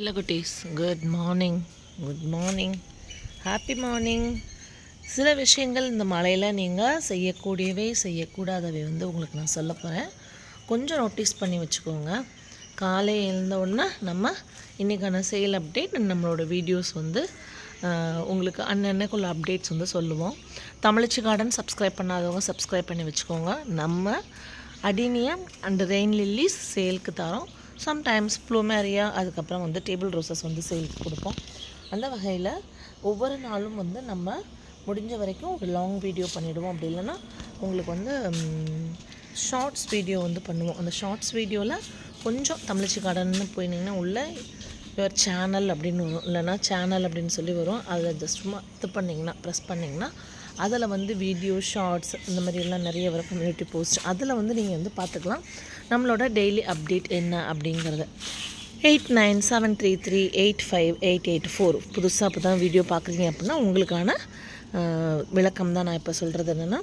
இல்லை குட்டீஸ். Good morning good morning happy morning சில விஷயங்கள் இந்த மழையில் நீங்கள் செய்யக்கூடியவை செய்யக்கூடாதவை வந்து உங்களுக்கு நான் சொல்ல போகிறேன் கொஞ்சம் நோட்டீஸ் பண்ணி வச்சுக்கோங்க. காலை எழுந்தவுடனே நம்ம இன்றைக்கான சேல் அப்டேட் நம்மளோட வீடியோஸ் வந்து உங்களுக்கு அன்னன்னைக்குள்ள அப்டேட்ஸ் வந்து சொல்லுவோம். தமிழச்சி கார்டன் சப்ஸ்கிரைப் பண்ணாதவங்க சப்ஸ்கிரைப் பண்ணி வச்சுக்கோங்க. நம்ம அடினியம் அண்ட் ரெயின் லில்லிஸ் சேலுக்கு தரோம். சம்டைம்ஸ் ப்ளூமேரியா அதுக்கப்புறம் வந்து டேபிள் ரோசஸ் வந்து சேல்க்கு கொடுப்போம். அந்த வகையில் ஒவ்வொரு நாளும் வந்து நம்ம முடிஞ்ச வரைக்கும் ஒரு லாங் வீடியோ பண்ணிவிடுவோம் அப்படி இல்லைன்னா உங்களுக்கு வந்து ஷார்ட்ஸ் வீடியோ வந்து பண்ணுவோம். அந்த ஷார்ட்ஸ் வீடியோவில் கொஞ்சம் தமிழச்சி கார்டன்னு போயினிங்கன்னா உள்ள யுவர் சேனல் அப்படின்னு வரும் இல்லைன்னா சேனல் அப்படின்னு சொல்லி வரும். அதில் ஜஸ்ட் சும்மா இது பண்ணிங்கன்னா ப்ரெஸ் பண்ணிங்கன்னா அதில் வந்து வீடியோ ஷார்ட்ஸ் இந்த மாதிரியெல்லாம் நிறைய வரும் கம்யூனிட்டி போஸ்ட் அதில் வந்து நீங்கள் வந்து பார்த்துக்கலாம். நம்மளோட டெய்லி அப்டேட் என்ன அப்படிங்கிறத. Eight nine seven three three eight five eight eight four புதுசாக இப்போ தான் வீடியோ பார்க்குறீங்க அப்படின்னா உங்களுக்கான விளக்கம் தான் நான் இப்போ சொல்கிறது என்னென்னா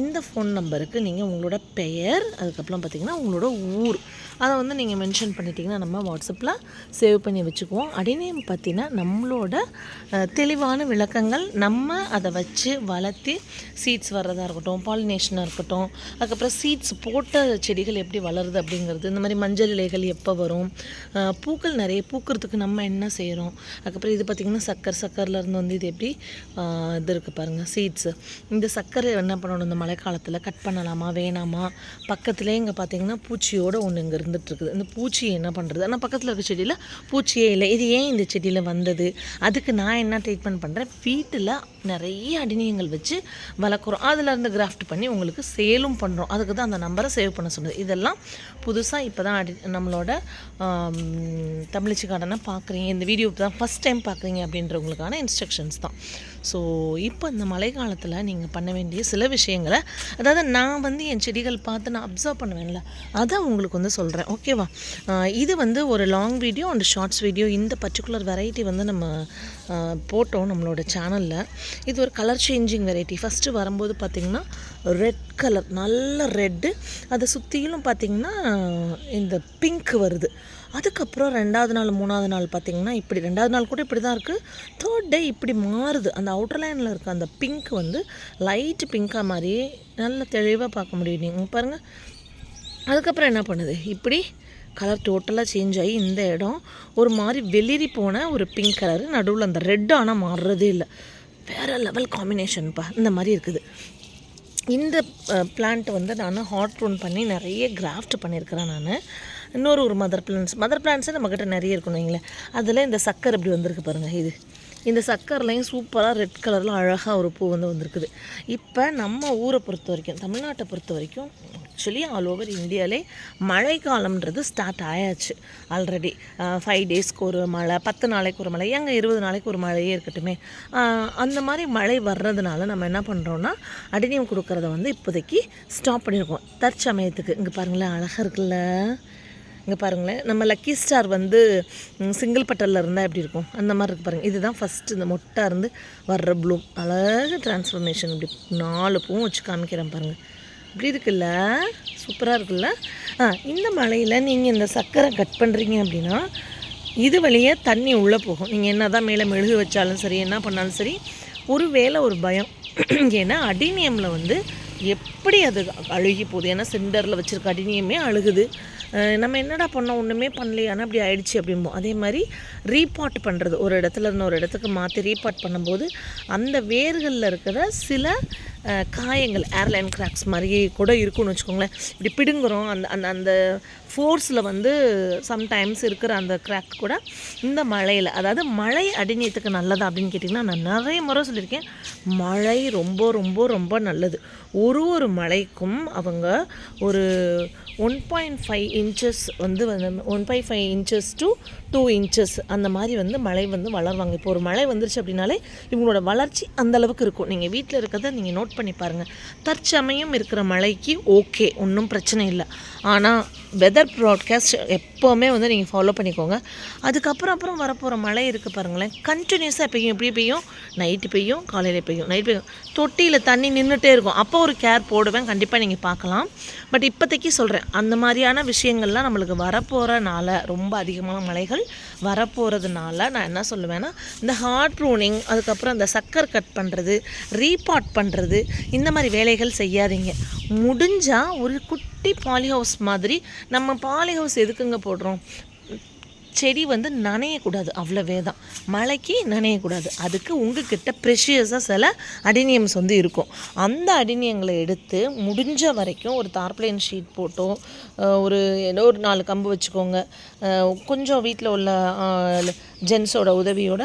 இந்த ஃபோன் நம்பருக்கு நீங்கள் உங்களோட பெயர் அதுக்கப்புறம் பார்த்தீங்கன்னா உங்களோட ஊர். அதை வந்து நீங்கள் மென்ஷன் பண்ணிட்டீங்கன்னா நம்ம வாட்ஸ்அப்பில் சேவ் பண்ணி வச்சுக்குவோம். அடிநேம் பார்த்தீங்கன்னா நம்மளோட தெளிவான விளக்கங்கள் நம்ம அதை வச்சு வளர்த்தி சீட்ஸ் வர்றதா இருக்கட்டும் பாலினேஷனாக இருக்கட்டும் அதுக்கப்புறம் சீட்ஸ் போட்ட செடிகள் எப்படி வளருது அப்படிங்கிறது இந்த மாதிரி மஞ்சள் இலைகள் எப்போ வரும் பூக்கள் நிறைய பூக்கிறதுக்கு நம்ம என்ன செய்கிறோம் அதுக்கப்புறம் இது பார்த்திங்கன்னா சக்கர் சக்கர்லேருந்து வந்து இது எப்படி இது இருக்குது பாருங்கள் சீட்ஸு இந்த சர்க்கரை என்ன பண்ணணும் இந்த மழைக்காலத்தில் கட் பண்ணலாமா வேணாமா? பக்கத்துலேயே இங்கே பார்த்தீங்கன்னா பூச்சியோடு ஒன்று இங்கே இருந்துகிட்ருக்குது இந்த பூச்சி என்ன பண்ணுறது ஆனால் பக்கத்தில் இருக்க செடியில் பூச்சியே இல்லை. இது ஏன் இந்த செடியில் வந்தது? அதுக்கு நான் என்ன ட்ரீட்மெண்ட் பண்ணுறேன் வீட்டில் நிறைய அடிநியங்கள் வச்சு வளர்க்குறோம். அதில் இருந்து கிராஃப்ட் பண்ணி உங்களுக்கு சேலும் பண்ணுறோம் அதுக்கு தான் அந்த நம்பரை சேவ் பண்ண சொன்னது. இதெல்லாம் புதுசாக இப்போ தான் அடி நம்மளோட தமிழிச்சு கார்டனை பார்க்குறீங்க இந்த வீடியோ தான் ஃபஸ்ட் டைம் பார்க்குறீங்க அப்படின்றவங்களுக்கான இன்ஸ்ட்ரக்ஷன்ஸ் தான். ஸோ இப்போ இந்த மழை காலத்தில் நீங்கள் பண்ண வேண்டிய சில விஷயங்களை அதாவது நான் வந்து என் செடிகள் பார்த்து நான் அப்சர்வ் பண்ணுவேன்ல அதை உங்களுக்கு வந்து சொல்கிறேன் ஓகேவா இது வந்து ஒரு long video and shorts video இந்த பர்டிகுலர் வெரைட்டி வந்து நம்ம போட்டோம் நம்மளோட சேனலில் இது ஒரு கலர் சேஞ்சிங் வெரைட்டி ஃபஸ்ட்டு வரும்போது பார்த்திங்கன்னா ரெட் கலர் நல்ல ரெட்டு அதை சுற்றிலும் பார்த்திங்கன்னா இந்த பிங்க் வருது. அதுக்கப்புறம் ரெண்டாவது நாள் மூணாவது நாள் பார்த்திங்கன்னா இப்படி ரெண்டாவது நாள் கூட இப்படி தான் இருக்குது தேர்ட் டே இப்படி மாறுது. அந்த அவுட்டர் லைனில் இருக்க அந்த பிங்க் வந்து லைட் பிங்காக மாதிரி நல்ல தெளிவாக பார்க்க முடியும் நீங்கள் பாருங்கள் அதுக்கப்புறம் என்ன பண்ணுது? இப்படி கலர் டோட்டலாக சேஞ்ச் ஆகி இந்த இடம். ஒரு மாதிரி வெளிரி போன ஒரு பிங்க் கலரு நடுவில் அந்த ரெட் ஆனால் மாறுறதே இல்லை. வேறு லெவல் காம்பினேஷன்ப்பா இந்த மாதிரி இருக்குது. இந்த பிளான்ட் வந்து நான் ஹாட் ரூன் பண்ணி நிறைய கிராஃப்ட் பண்ணியிருக்கிறேன் நான். இன்னொரு ஒரு மதர் பிளான்ஸ் மதர் பிளான்ஸே நம்மக்கிட்ட நிறைய இருக்கணும் வைங்களேன். அதில் இந்த சக்கர் இப்படி வந்திருக்கு பாருங்கள் இது. இந்த சக்கர்லையும் சூப்பராக ரெட் கலரில் அழகாக ஒரு பூ வந்து வந்திருக்குது. இப்போ நம்ம ஊரை பொறுத்த வரைக்கும் தமிழ்நாட்டை பொறுத்த வரைக்கும் ஆக்சுவலி ஆல் ஓவர் இந்தியாவிலே மழைக்காலம்ன்றது ஸ்டார்ட் ஆயாச்சு. ஆல்ரெடி ஃபைவ் டேஸ்க்கு ஒரு மழை பத்து நாளைக்கு ஒரு மழை எங்கே இருபது நாளைக்கு ஒரு மழையே இருக்கட்டுமே? அந்த மாதிரி மழை வர்றதுனால நம்ம என்ன பண்ணுறோன்னா அடினியம் கொடுக்கறத வந்து இப்போதைக்கு ஸ்டாப் பண்ணியிருக்கோம் தற்சமயத்துக்கு இங்கே பாருங்களேன் அழகாக இருக்குல்ல? இங்கே பாருங்களேன். நம்ம லக்கி ஸ்டார் வந்து சிங்கிள் பட்டலில் இருந்தால் எப்படி இருக்கும்? அந்த மாதிரி இருக்குது பாருங்கள் இதுதான் ஃபஸ்ட்டு இந்த மொட்டாக இருந்து வர்ற ப்ளூம் அழகு டிரான்ஸ்ஃபர்மேஷன் இப்படி நாலு பூவும் வச்சு காமிக்கிறேன் பாருங்கள் இப்படி இருக்குல்ல? சூப்பராக இருக்குல்ல? ஆ இந்த மலையில் நீங்கள் இந்த சர்க்கரை கட் பண்ணுறீங்க அப்படின்னா இது வழியே தண்ணி உள்ளே போகும். நீங்கள் என்ன தான் மேலே மெழுகு வச்சாலும் சரி என்ன பண்ணாலும் சரி ஒரு வேளை ஒரு பயம். ஏன்னா அடினியமில் வந்து எப்படி அது அழுகி போகுது? ஏன்னா சென்டரில் வச்சுருக்க அடினியமே அழுகுது. நம்ம என்னடா பண்ணோம்? ஒன்றுமே பண்ணலையானா அப்படி ஆயிடுச்சு அப்படிம்போம் அதே மாதிரி ரீபாட் பண்ணுறது ஒரு இடத்துல இன்னொரு ஒரு இடத்துக்கு மாற்றி ரீபாட் பண்ணும்போது அந்த வேர்களில் இருக்கிற சில காயங்கள் ஏர்லைன் கிராக்ஸ் மாதிரி கூட இருக்கும்னு வச்சுக்கோங்களேன். இப்படி பிடுங்குறோம். அந்த அந்த அந்த ஃபோர்ஸில் வந்து சம்டைம்ஸ் இருக்கிற அந்த கிராக் கூட இந்த மழையில் அதாவது மழை அடிநீத்துக்கு நல்லதா அப்படின்னு கேட்டிங்கன்னா நான் நிறைய முறை சொல்லியிருக்கேன். மழை ரொம்ப ரொம்ப ரொம்ப நல்லது. ஒரு ஒரு மழைக்கும் அவங்க ஒரு ஒன் பாயிண்ட் ஃபைவ் இன்ச்சஸ் வந்து one point five inches to two inches அந்த மாதிரி வந்து மழை வந்து வளருவாங்க. இப்போ ஒரு மழை வந்துருச்சு அப்படின்னாலே இவங்களோட வளர்ச்சி அந்தளவுக்கு இருக்கும். நீங்கள் வீட்டில் இருக்கிறத நீங்கள் நோட் பண்ணி பாருங்கள் தற்சமயம் இருக்கிற மழைக்கு ஓகே ஒன்றும் பிரச்சனை இல்லை. ஆனால் வெதர் ப்ராட்காஸ்ட் எப்போவுமே வந்து நீங்கள் ஃபாலோ பண்ணிக்கோங்க. அதுக்கப்புறம் அப்புறம் வரப்போகிற மழை இருக்குது பாருங்களேன். கண்டினியூஸாக பெய்யும். எப்படி பெய்யும். நைட்டு பெய்யும். காலையில் பெய்யும். நைட் பெய்யும். தொட்டியில் தண்ணி நின்றுட்டே இருக்கும். அப்போ ஒரு கேர் போடுவேன். கண்டிப்பாக நீங்கள் பார்க்கலாம். பட் இப்போதைக்கு சொல்கிறேன் அந்த மாதிரியான விஷயங்கள்லாம் நம்மளுக்கு வரப்போகிறனால ரொம்ப அதிகமான மழைகள் வரப்போகிறதுனால நான் என்ன சொல்லுவேன்னா இந்த ஹார்ட் ப்ரூனிங் அதுக்கப்புறம் இந்த சக்கர் கட் பண்ணுறது ரீபாட் பண்ணுறது இந்த மாதிரி வேலைகள் செய்யாதீங்க. முடிஞ்சால் ஒரு குட்டி பாலி ஹவுஸ் மாதிரி நம்ம பாலி ஹவுஸ் எதுக்குங்க போடுறோம்? செடி வந்து நனையக்கூடாது அவ்வளவே தான் மழைக்கு நனையக்கூடாது. அதுக்கு உங்ககிட்ட ப்ரெஷியஸாக சில அடினியம்ஸ் வந்து இருக்கும். அந்த அடினியங்களை எடுத்து முடிஞ்ச வரைக்கும் ஒரு தார்ப்ளைன் ஷீட் போட்டோ ஒரு ஏதோ ஒரு நாலு கம்பு வச்சுக்கோங்க. கொஞ்சம் வீட்டில் உள்ள ஜென்ஸோட உதவியோட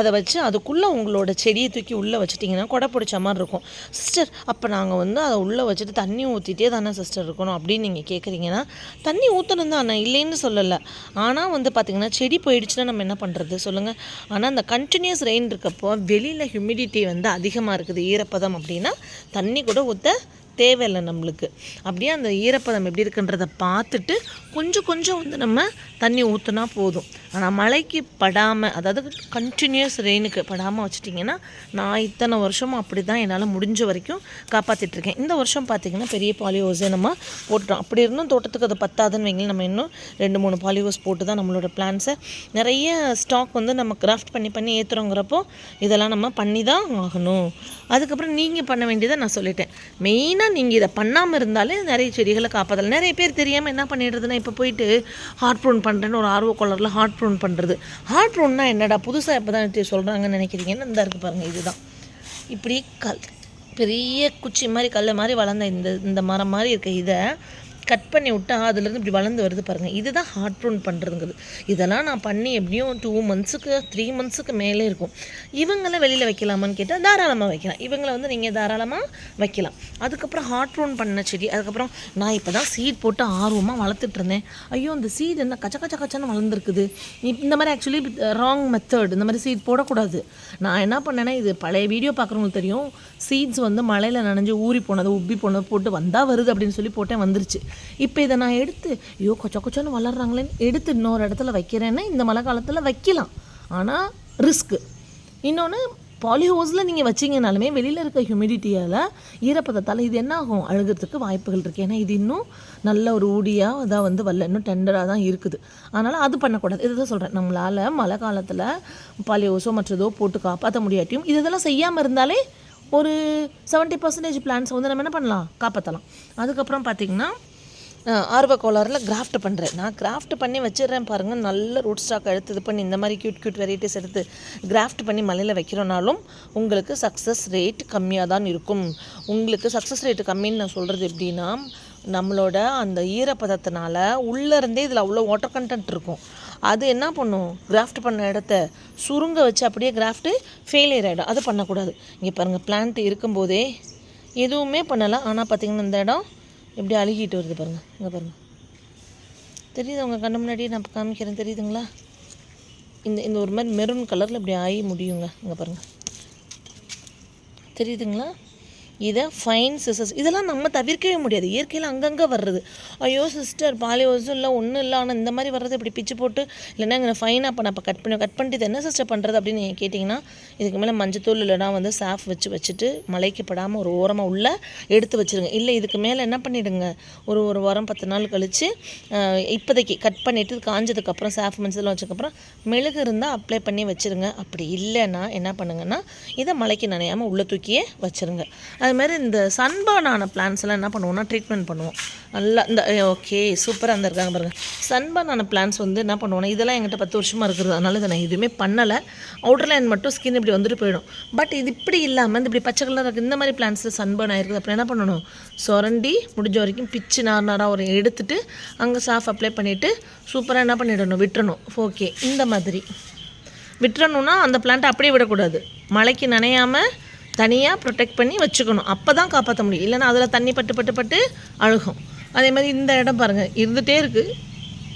அதை வச்சு அதுக்குள்ளே உங்களோட செடியை தூக்கி உள்ளே வச்சுட்டிங்கன்னா கொடை பிடிச்ச மாதிரி இருக்கும். சிஸ்டர் அப்போ நாங்கள் வந்து அதை உள்ளே வச்சுட்டு தண்ணி ஊற்றிட்டே தானே சிஸ்டர் இருக்கணும் அப்படின்னு நீங்கள் கேட்குறீங்கன்னா தண்ணி ஊற்றணும் தான் இல்லைன்னு சொல்லலை. ஆனால் வந்து பார்த்திங்கன்னா செடி போயிடுச்சுன்னா நம்ம என்ன பண்ணுறது சொல்லுங்கள் ஆனால் அந்த கண்டினியூஸ் ரெயின் இருக்கப்போ வெளியில் ஹியூமிடிட்டி வந்து அதிகமாக இருக்குது ஈரப்பதம் அப்படின்னா தண்ணி கூட ஊற்ற தேவையில்லை நம்மளுக்கு. அப்படியே அந்த ஈரப்பதம் எப்படி இருக்குன்றதை பார்த்துட்டு கொஞ்சம் கொஞ்சம் வந்து நம்ம தண்ணி ஊற்றினா போதும். ஆனால் மழைக்கு படாமல் அதாவது கண்டினியூஸ் ரெயினுக்கு படாமல் வச்சிட்டிங்கன்னா நான் இத்தனை வருஷமும் அப்படி தான் என்னால் முடிஞ்ச வரைக்கும் காப்பாற்றிட்டுருக்கேன் இந்த வருஷம் பார்த்திங்கன்னா பெரிய பாலியோஸே நம்ம போட்டுட்டோம். அப்படி இருந்தும் தோட்டத்துக்கு அது பத்தாதுன்னு வைங்களேன் நம்ம இன்னும் ரெண்டு மூணு பாலியோஸ் போட்டு தான் நம்மளோட பிளான்ஸை நிறைய ஸ்டாக் வந்து நம்ம கிராஃப்ட் பண்ணி பண்ணி ஏற்றுறோங்கிறப்போ இதெல்லாம் நம்ம பண்ணி தான் ஆகணும். அதுக்கப்புறம் நீங்கள் பண்ண வேண்டியதை நான் சொல்லிட்டேன். மெயினாக நீங்கள் இதை பண்ணாமல் இருந்தாலே நிறைய செடிகளை காப்பாற்றலாம் நிறைய பேர் தெரியாமல் என்ன பண்ணிடுறதுன்னா இப்போ போயிட்டு ஹார்ட் ப்ரூன் பண்ணுறேன்னு ஒரு ஆர்வ கலரில் ஹார்ட் ப்ரூன் பண்ணுறது ஹார்ட் ப்ரூன்னா என்னடா? புதுசாக இப்போ தான் சொல்கிறாங்கன்னு நினைக்கிறீங்கன்னு இந்த இருக்குது பாருங்கள் இதுதான். இப்படி கல் பெரிய குச்சி மாதிரி கல் மாதிரி வளர்ந்த இந்த இந்த மரம் மாதிரி இருக்க இதை. கட் பண்ணி விட்டா அதுலேருந்து இப்படி வளர்ந்து வருது பாருங்கள் இதுதான் ஹார்ட் ப்ரூன் பண்ணுறதுங்கிறது இதெல்லாம் நான் பண்ணி எப்படியும் டூ மந்த்ஸுக்கு த்ரீ மந்த்ஸுக்கு மேலே இருக்கும். இவங்கள வெளியில் வைக்கலாமான்னு கேட்டால் தாராளமாக வைக்கலாம். இவங்களை வந்து நீங்கள் தாராளமாக வைக்கலாம். அதுக்கப்புறம் ஹார்ட் ப்ரூன் பண்ண செடி அதுக்கப்புறம் நான் இப்போ தான் சீட் போட்டு ஆர்வமாக வளர்த்துட்டு இருந்தேன். ஐயோ அந்த சீட் என்ன கச்ச கச்ச கச்சன்னு வளர்ந்துருக்குது. இந்த மாதிரி ஆக்சுவலி ராங் மெத்தட் இந்த மாதிரி சீட் போடக்கூடாது. நான் என்ன பண்ணேன்னா இது பழைய வீடியோ பார்க்குறவங்களுக்கு தெரியும். சீட்ஸ் வந்து மழையில் நனைஞ்சு ஊறி போனது உப்பி போனது போட்டு வந்தால் வருது அப்படின்னு சொல்லி போட்டேன் வந்துருச்சு. இப்போ இதை நான் எடுத்து ஐயோ கொச்ச கொச்சோன்னு வளர்றாங்களேன்னு எடுத்து இன்னொரு இடத்துல வைக்கிறேன்னா இந்த மழை காலத்தில் வைக்கலாம். ஆனால் ரிஸ்க்கு இன்னொன்று பாலிஹோஸில் நீங்கள் வச்சிங்கனாலுமே வெளியில் இருக்க ஹியூமிடிட்டியால் ஈரப்பதத்தால் இது என்ன ஆகும் அழுகிறதுக்கு வாய்ப்புகள் இருக்குது ஏன்னா இது இன்னும் நல்ல ஒரு ஊடியாக அதான் வந்து வரல. இன்னும் டெண்டராக தான் இருக்குது. அதனால் அது பண்ணக்கூடாது. இதுதான் சொல்கிறேன் நம்மளால் மழை காலத்தில் பாலிஹோஸோ மற்றதோ போட்டு காப்பாற்ற முடியாட்டியும் இதெல்லாம் செய்யாமல் இருந்தாலே ஒரு செவன்ட்டி பர்சன்டேஜ் பிளான்ஸை வந்து நம்ம என்ன பண்ணலாம்? காப்பாற்றலாம் அதுக்கப்புறம் பார்த்திங்கன்னா ஆர்வ கோளாறில் கிராஃப்ட் பண்ணுறேன் நான் கிராஃப்ட் பண்ணி வச்சிடுறேன் பாருங்கள் நல்ல ரூட் ஸ்டாக் எடுத்து இது பண்ணி இந்த மாதிரி க்யூட் க்யூட் வெரைட்டிஸ் எடுத்து கிராஃப்ட் பண்ணி மலையில் வைக்கிறோனாலும் உங்களுக்கு சக்ஸஸ் ரேட் கம்மியாக தான் இருக்கும். உங்களுக்கு சக்ஸஸ் ரேட் கம்மின்னு நான் சொல்கிறது எப்படின்னா நம்மளோட அந்த ஈரப்பதத்தினால உள்ளேருந்தே இதில் அவ்வளோ வாட்டர் கண்டென்ட் இருக்கும். அது என்ன பண்ணும்? கிராஃப்ட் பண்ண இடத்த சுருங்க வச்சு அப்படியே கிராஃப்ட்டு ஃபெயிலியர் ஆகிடும் அது பண்ணக்கூடாது. இங்கே பாருங்கள் பிளான்ட் இருக்கும்போதே எதுவுமே பண்ணலாம் ஆனால் பார்த்திங்கன்னா இந்த இடம் எப்படி அழுகிட்டு வருது பாருங்கள் இங்கே பாருங்கள் தெரியுது உங்கள் கண்ணு முன்னாடியே நான் காமிக்கிறேன் தெரியுதுங்களா? இந்த இந்த ஒரு மாதிரி மெரூன் கலரில் இப்படி ஆகி முடியுங்க. இங்கே பாருங்கள் தெரியுதுங்களா? இதை ஃபைன் சிசஸ் இதெல்லாம் நம்ம தவிர்க்கவே முடியாது. இயற்கையில் அங்கங்கே வர்றது. ஐயோ சிஸ்டர் பாலியோஸும் இல்லை ஒன்றும் இல்லை. ஆனால் இந்த மாதிரி வர்றது இப்படி பிச்சு போட்டு இல்லைன்னா இங்கே ஃபைனாக பண்ண அப்போ கட் பண்ணி கட் பண்ணிட்டு இதை என்ன சிஸ்டர் பண்ணுறது அப்படின்னு நீங்கள் கேட்டிங்கன்னா இதுக்கு மேலே மஞ்சத்தூள் இல்லைனா வந்து சாஃப் வச்சு வச்சுட்டு மலைக்கு படாமல் ஒரு ஓரமாக உள்ள எடுத்து வச்சுருங்க. இல்லை இதுக்கு மேலே என்ன பண்ணிவிடுங்க ஒரு ஒரு வாரம் பத்து நாள் கழித்து இப்போதைக்கு கட் பண்ணிவிட்டு காஞ்சதுக்கப்புறம் சாஃப் மஞ்சள் வச்சதுக்கப்புறம் மெழுகு இருந்தால் அப்ளை பண்ணி வச்சுருங்க. அப்படி இல்லைன்னா என்ன பண்ணுங்கன்னா இதை மலைக்கு நனையாமல் உள்ளே தூக்கியே வச்சுருங்க. அதுமாதிரி இந்த சன்பர்ன் ஆன பிளான்ஸ் எல்லாம் என்ன பண்ணுவோம்னா ட்ரீட்மெண்ட் பண்ணுவோம். நல்லா இந்த ஓகே சூப்பராக இருந்திருக்காங்க பாருங்கள் சன்பர்ன் ஆன பிளான்ஸ் வந்து என்ன பண்ணுவோம்னா இதெல்லாம் எங்கிட்ட பத்து வருஷமாக இருக்கிறது. அதனால இதை நான் எதுவுமே பண்ணலை. அவுட்டர் லைன் மட்டும் ஸ்கின் இப்படி வந்துட்டு போயிடும். பட் இது இப்படி இல்லாமல் இந்த இப்படி பச்சை கலராக இருக்குது இந்த மாதிரி பிளான்ஸில் சன்பர்ன் ஆயிருக்குது அப்புறம் என்ன பண்ணணும்? சுரண்டி முடிஞ்ச வரைக்கும் பிச்சு நார் நாராக ஒரு எடுத்துட்டு அங்கே சாஃப் அப்ளை பண்ணிவிட்டு சூப்பராக என்ன பண்ணிடணும்? விட்டுறணும். ஓகே இந்த மாதிரி. விட்டுறணும்னா அந்த பிளான்ட்டை அப்படியே விடக்கூடாது. மழைக்கு நனையாமல் தனியாக ப்ரொடெக்ட் பண்ணி வச்சுக்கணும். அப்போ தான் காப்பாற்ற முடியும். இல்லைன்னா அதில் தண்ணி பட்டு பட்டு பட்டு அழுகும். அதே மாதிரி இந்த இடம் பாருங்கள் இருந்துகிட்டே இருக்குது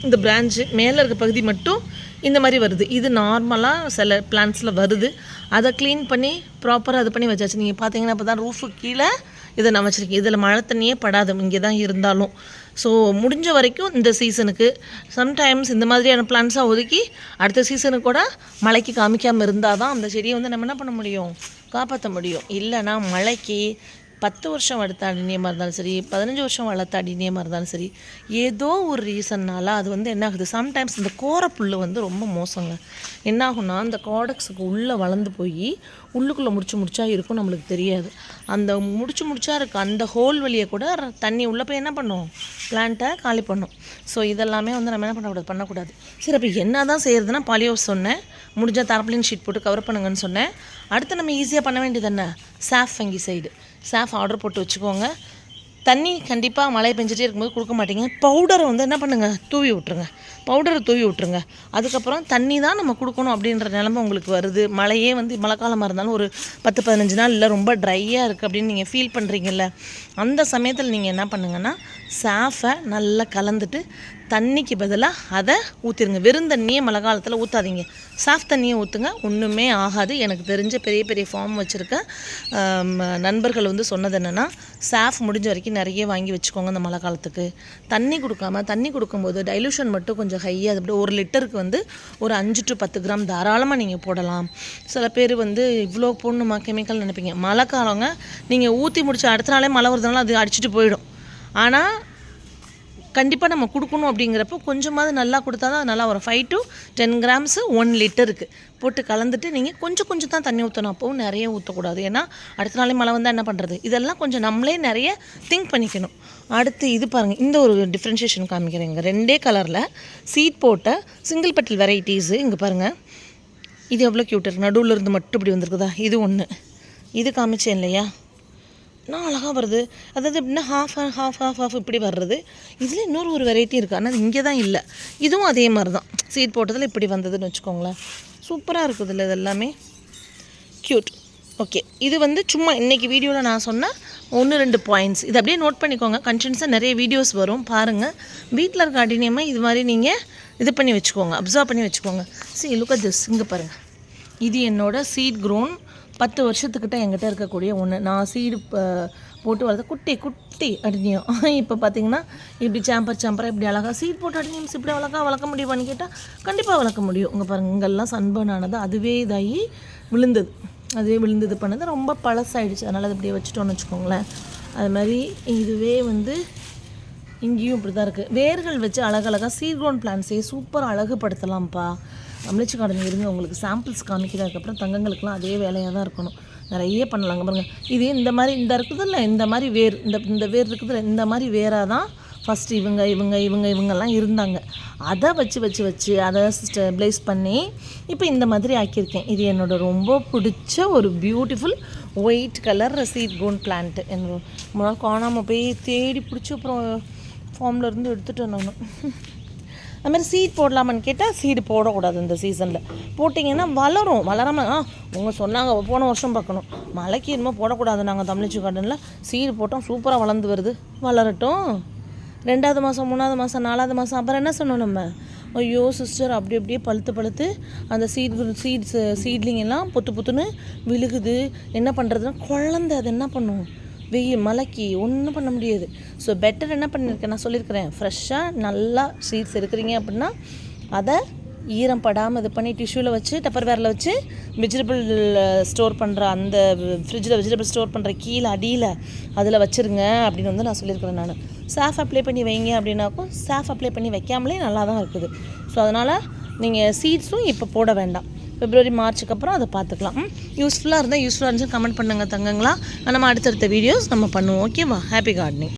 இந்த பிரான்ச்சு மேலே இருக்க பகுதி மட்டும் இந்த மாதிரி வருது. இது நார்மலாக சில பிளான்ஸில் வருது. அதை க்ளீன் பண்ணி ப்ராப்பராக இது பண்ணி வச்சாச்சு. நீங்கள் பார்த்தீங்கன்னா இப்போ தான் ரூஃபு கீழே இதை நான் வச்சுருக்கேன். இதில் மழை தண்ணியே படாது. இங்கே தான் இருந்தாலும். ஸோ முடிஞ்ச வரைக்கும் இந்த சீசனுக்கு சம்டைம்ஸ் இந்த மாதிரியான பிளான்ஸாக ஒதுக்கி அடுத்த சீசனுக்கு கூட மழைக்கு காமிக்காமல் இருந்தால் தான் அந்த செடியை வந்து நம்ம என்ன பண்ண முடியும்? காப்பாற்ற முடியும். இல்லைன்னா மழைக்கு பத்து வருஷம் வளர்த்த அடிநியமாக இருந்தாலும் சரி பதினஞ்சு வருஷம் வளர்த்த அடிநியமாக இருந்தாலும் சரி ஏதோ ஒரு ரீசன்னால் அது வந்து என்ன ஆகுது? சம்டைம்ஸ் இந்த கோரப்புல் வந்து ரொம்ப மோசங்க. என்ன ஆகும்னா அந்த காடக்ஸுக்கு உள்ளே வளர்ந்து போய் உள்ளுக்குள்ளே முடிச்சு முடிச்சா இருக்கும் நம்மளுக்கு தெரியாது. அந்த முடிச்சு முடிச்சா இருக்குது அந்த ஹோல் வழியை கூட தண்ணி உள்ளே போய் என்ன பண்ணும்? பிளான்ட்டை காலி பண்ணும். ஸோ இதெல்லாமே வந்து நம்ம என்ன பண்ணக்கூடாது? பண்ணக்கூடாது. சரி அப்போ என்ன தான் செய்யறதுன்னா பாலியோ சொன்னேன். முடிஞ்ச தரப்ளின் ஷீட் போட்டு கவர் பண்ணுங்கன்னு சொன்னேன். அடுத்து நம்ம ஈஸியாக பண்ண வேண்டியது என்ன? சாஃப் ஃபங்கி சைடு சாஃப் ஆர்டர் போட்டு வச்சுக்கோங்க. தண்ணி கண்டிப்பாக மழை பெஞ்சிட்டே இருக்கும்போது கொடுக்க மாட்டீங்க. பவுடரை வந்து என்ன பண்ணுங்கள் தூவி விட்ருங்க பவுடரை தூவி விட்ருங்க அதுக்கப்புறம் தண்ணி தான் நம்ம கொடுக்கணும் அப்படின்ற நிலமை உங்களுக்கு வருது. மழையே வந்து மழை காலமாக இருந்தாலும் ஒரு பத்து பதினஞ்சு நாள் இல்லை ரொம்ப ட்ரையாக இருக்குது அப்படின்னு நீங்கள் ஃபீல் பண்ணுறீங்கல்ல அந்த சமயத்தில் நீங்கள் என்ன பண்ணுங்கன்னா சாஃபை நல்லா கலந்துட்டு தண்ணிக்கு பதிலாக அதை ஊற்றிருங்க வெறும் தண்ணியை மழை காலத்தில் ஊற்றாதீங்க சாஃப்ட் தண்ணியை ஊற்றுங்க ஒன்றுமே ஆகாது. எனக்கு தெரிஞ்ச பெரிய பெரிய ஃபார்ம் வச்சுருக்க நண்பர்கள் வந்து சொன்னது என்னென்னா சாஃப் முடிஞ்ச வரைக்கும் நிறைய வாங்கி வச்சுக்கோங்க இந்த மழை காலத்துக்கு. தண்ணி கொடுக்காம தண்ணி கொடுக்கும்போது டைலூஷன் மட்டும் கொஞ்சம் ஹையாக அது அப்படியே ஒரு லிட்டருக்கு வந்து ஒரு அஞ்சு டு பத்து கிராம் தாராளமாக நீங்கள் போடலாம். சில பேர் வந்து இவ்வளோ போடணுமா கெமிக்கல் நினைப்பீங்க. மழை காலங்க நீங்கள் ஊற்றி முடிச்ச அடுத்த நாளே மழை வருதுனால அது அடிச்சிட்டு போயிடும். ஆனால் கண்டிப்பாக நம்ம கொடுக்கணும் அப்படிங்கிறப்போ கொஞ்சமாவது நல்லா கொடுத்தா தான் நல்லா வரும். Five to ten grams one லிட்டருக்கு போட்டு கலந்துட்டு நீங்கள் கொஞ்சம் கொஞ்சம் தான் தண்ணி ஊற்றணும் அப்போவும் நிறைய ஊற்றக்கூடாது ஏன்னா அடுத்த நாளே மழை வந்தால் என்ன பண்ணுறது இதெல்லாம் கொஞ்சம் நம்மளே நிறைய திங்க் பண்ணிக்கணும். அடுத்து இது பாருங்கள் இந்த ஒரு டிஃப்ரென்ஷியேஷன் காமிக்கிறேங்க ரெண்டே கலரில் சீட் போட்ட சிங்கிள் பெட்டல் வெரைட்டிஸு இங்கே பாருங்கள் இது எவ்வளோ க்யூட் இருக்குது நடுவில் இருந்து மட்டும் இப்படி வந்திருக்குதா? இது ஒன்று இது காமிச்சேன் இல்லையா? நான் அழகாக வருது. அதாவது எப்படின்னா ஹாஃப் ஹாஃப் ஹாஃப் ஹாஃப் இப்படி வர்றது. இதில் இன்னொரு ஒரு வெரைட்டி இருக்குது ஆனால் இங்கே தான் இல்லை. இதுவும் அதே மாதிரி தான் சீட் போட்டதில் இப்படி வந்ததுன்னு வச்சுக்கோங்களேன். சூப்பராக இருக்குது இல்லை இது எல்லாமே க்யூட் ஓகே இது வந்து சும்மா இன்றைக்கி வீடியோவில் நான் சொன்ன ஒன்று ரெண்டு பாயிண்ட்ஸ் இது அப்படியே நோட் பண்ணிக்கோங்க. கண்டினியூஸாக நிறைய வீடியோஸ் வரும். பாருங்கள் வீட்டில் இருக்க அடினியமாக இது மாதிரி நீங்கள் இது பண்ணி வச்சுக்கோங்க. அப்சர்வ் பண்ணி வச்சுக்கோங்க. சி லுக்க திஸ் இங்கே பாருங்கள் இது என்னோடய சீட் க்ரோன் பத்து வருஷத்துக்கிட்ட என்கிட்ட இருக்கக்கூடிய ஒன்று நான் சீடு போட்டு வளர்த்த குட்டி குட்டி அடினியம் இப்போ பார்த்தீங்கன்னா இப்படி சாம்பர் சாம்பராக இப்படி அழகாக சீட் போட்டு அடினியம்ஸ் இப்படி அழகாக வளர்க்க முடியுமான்னு கேட்டால் கண்டிப்பாக வளர்க்க முடியும். இங்கே பாருங்கள் இங்கெல்லாம் சன்பர்ன் ஆனது அதுவே இதாகி விழுந்தது. அதுவே விழுந்தது பண்ணது. ரொம்ப பழசாயிடுச்சு. அதனால் அது இப்படியே வச்சுட்டோன்னு வச்சுக்கோங்களேன். அது மாதிரி இதுவே வந்து இங்கேயும் இப்படி தான் இருக்குது வேர்கள் வச்சு அழகழகாக சீர்கோன் பிளான்ஸே சூப்பர் அழகுபடுத்தலாம்ப்பா. அமிலிச்சு கார்டன் இருங்க. உங்களுக்கு சாம்பிள்ஸ் காமிக்கிறதுக்கப்புறம் தங்கங்களுக்குலாம் அதே வேலையாக தான் இருக்கணும். நிறைய பண்ணலாங்க பாருங்கள் இது இந்த மாதிரி இந்த இருக்குதுல்ல இந்த மாதிரி வேர் இந்த இந்த வேர் இருக்குதுல்ல இந்த மாதிரி வேராக தான் ஃபஸ்ட்டு இவங்க இவங்க இவங்க இவங்கெல்லாம் இருந்தாங்க. அதை வச்சு வச்சு வச்சு அதை ஸ்டெபிளைஸ் பண்ணி இப்போ இந்த மாதிரி ஆக்கியிருக்கேன். இது என்னோட ரொம்ப பிடிச்ச ஒரு beautiful white colour seed cone plant என்னோட காணாமல் போய் தேடி பிடிச்சி அப்புறம் ஃபார்மில் இருந்து எடுத்துகிட்டு நான். அது மாதிரி சீட் போடலாமான்னு கேட்டால் சீடு போடக்கூடாது இந்த சீசனில் போட்டிங்கன்னா வளரும் வளராமல் ஆ உங்க சொன்னாங்க போன வருஷம் பார்க்கணும். மழைக்கு என்னமோ போடக்கூடாது நாங்கள் தமிழ்ச்சி கார்டனில் சீடு போட்டோம் சூப்பராக வளர்ந்து வருது. வளரட்டும். ரெண்டாவது மாதம் மூணாவது மாதம் நாலாவது மாதம் அப்புறம் என்ன சொன்னோம் நம்ம? ஐயோ சிஸ்டர் அப்படி அப்படியே பழுத்து பழுத்து அந்த சீட் சீட்ஸ் சீட்லிங் எல்லாம் பொத்து பொத்துன்னு விழுகுது. என்ன பண்ணுறதுன்னா குழந்தை அது என்ன பண்ணும்? வெயில் மலைக்கு ஒன்றும் பண்ண முடியாது. ஸோ பெட்டர் என்ன பண்ணியிருக்கேன் நான் சொல்லியிருக்கிறேன். ஃப்ரெஷ்ஷாக நல்லா சீட்ஸ் இருக்கிறீங்க அப்படின்னா அதை ஈரம் படாமல் இது பண்ணி டிஷ்யூவில் வச்சு டப்பர் வேரில் வச்சு வெஜிடபிள் ஸ்டோர் பண்ணுற அந்த ஃப்ரிட்ஜில் வெஜிடபிள் ஸ்டோர் பண்ணுற கீழே அடியில் அதில் வச்சுருங்க அப்படின்னு வந்து நான் சொல்லியிருக்கிறேன் நான். சாஃப் அப்ளை பண்ணி வைங்க அப்படின்னாக்கும் சாஃப் அப்ளை பண்ணி வைக்காமலே நல்லா தான் இருக்குது. ஸோ அதனால் நீங்கள் சீட்ஸும் இப்போ போட வேண்டாம். பிப்ரவரி மார்ச்சுக்கு அப்புறம் அதை பார்த்துக்கலாம். யூஸ்ஃபுல்லாக இருந்தால் யூஸ்ஃபுல்லாக இருந்துச்சு கமெண்ட் பண்ணுங்கள் தங்கங்களா. நம்ம அடுத்தடுத்த வீடியோஸ் நம்ம பண்ணுவோம். ஓகேவா ஹாப்பி கார்டனிங்